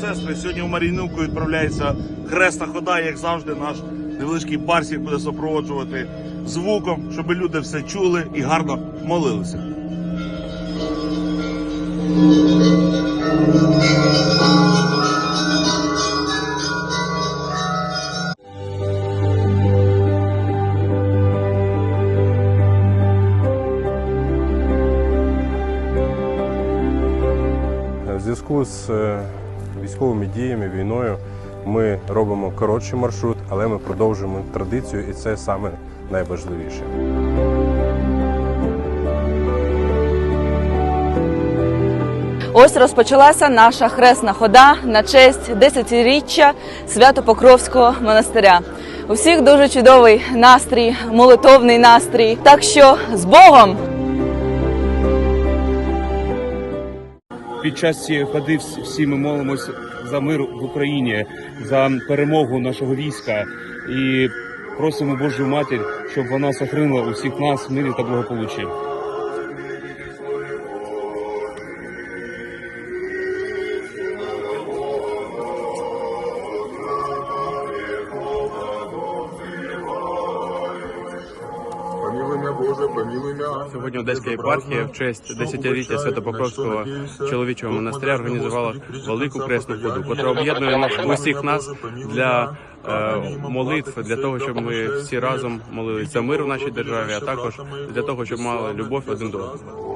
сестри, сьогодні в Мар'їнівку відправляється хресна хода, як завжди, наш невеличкий барсік буде супроводжувати звуком, щоб люди все чули і гарно молилися. В зв'язку з е, військовими діями, війною ми робимо коротший маршрут, але ми продовжуємо традицію, і це саме найважливіше. Ось розпочалася наша хресна хода на честь десятиріччя Свято-Покровського монастиря. У всіх дуже чудовий настрій, молитовний настрій. Так що з Богом! Під час цієї ходи всі- ми молимося за мир в Україні, за перемогу нашого війська і просимо Божу матір, щоб вона сохранила усіх нас в мирі та благополуччі. Сьогодні Одеська єпархія в честь десятиліття Святопокровського чоловічого монастиря організувала велику кресну ходу, котра об'єднує усіх нас для е, молитв, для того, щоб ми всі разом молилися за мир в нашій державі, а також для того, щоб мали любов один до одного.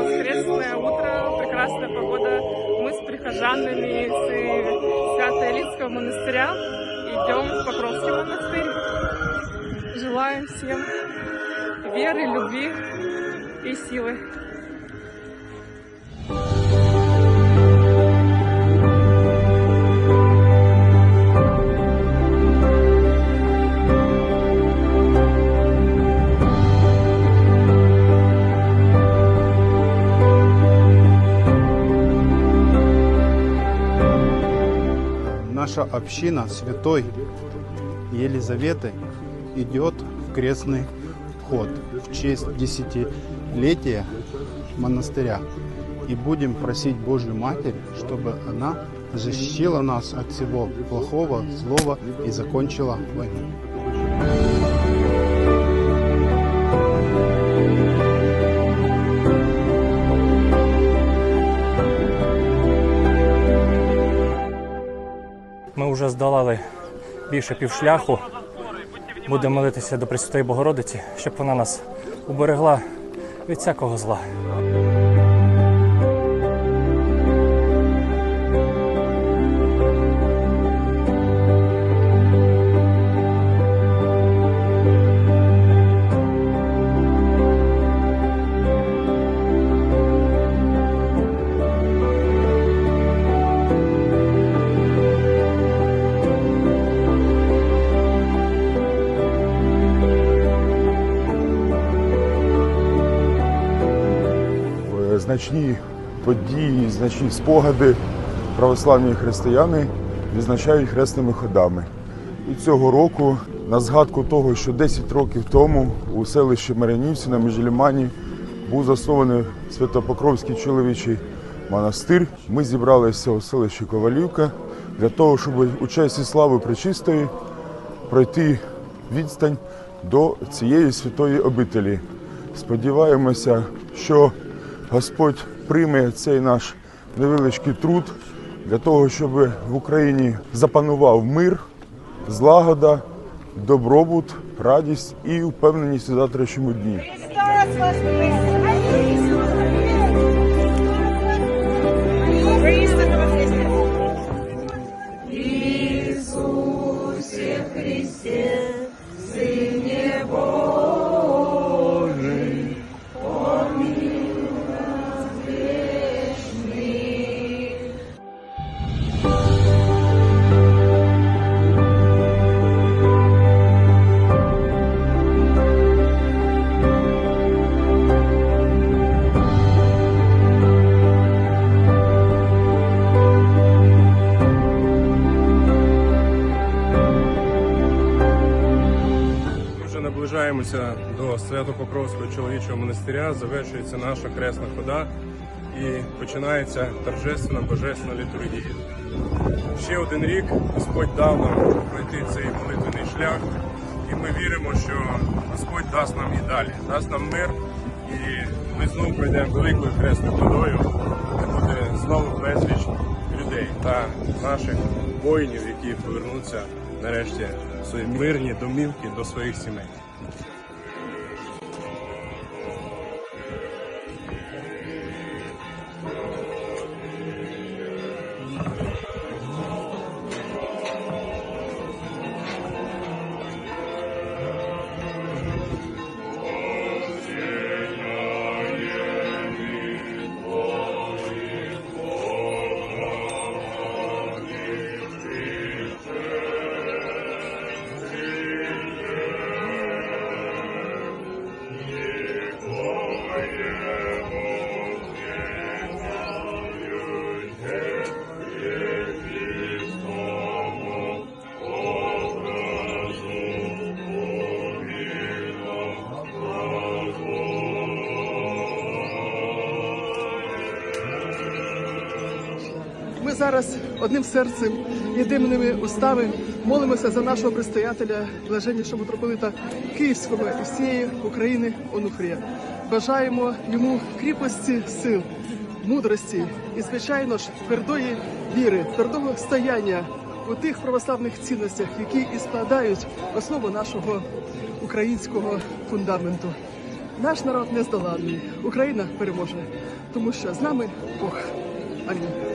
воскресное утро, прекрасная погода. Мы с прихожанами с Свято-Элитского монастыря идем в Покровский монастырь. Желаем всем веры, любви и силы. Наша община святой Елизаветы идет в крестный ход в честь десятилетия монастыря. И будем просить Божью Матерь, чтобы она защитила нас от всего плохого, злого и закончила войну. Здолали більше півшляху. Будемо молитися до Пресвятої Богородиці, щоб вона нас уберегла від всякого зла. Значні події, значні спогади православні християни відзначають хресними ходами. І цього року, на згадку того, що 10 років тому у селищі Мар'янівці на Межлімані був заснований Святопокровський чоловічий монастир. Ми зібралися у селищі Ковалівка для того, щоб у честь слави Пречистої пройти відстань до цієї святої обителі. Сподіваємося, що Господь прийме цей наш невеличкий труд для того, щоб в Україні запанував мир, злагода, добробут, радість і впевненість у завтрашньому дні. Наближаємося до Свято-Покровського чоловічого монастиря, завершується наша хресна хода і починається торжественна божественна літургія. Ще один рік Господь дав нам пройти цей молитвений шлях, і ми віримо, що Господь дасть нам і далі, дасть нам мир, і ми знову пройдемо великою хресною ходою, де буде знову безліч людей та наших воїнів, які повернуться нарешті в свої мирні домівки до своїх сімей. Зараз одним серцем, єдиними устами молимося за нашого предстоятеля, блаженнішого митрополита Київського і всієї України Онуфрія. Бажаємо йому кріпості сил, мудрості і, звичайно ж, твердої віри, твердого стояння у тих православних цінностях, які і складають основу нашого українського фундаменту. Наш народ нездоланний, Україна переможе, тому що з нами Бог. Амінь.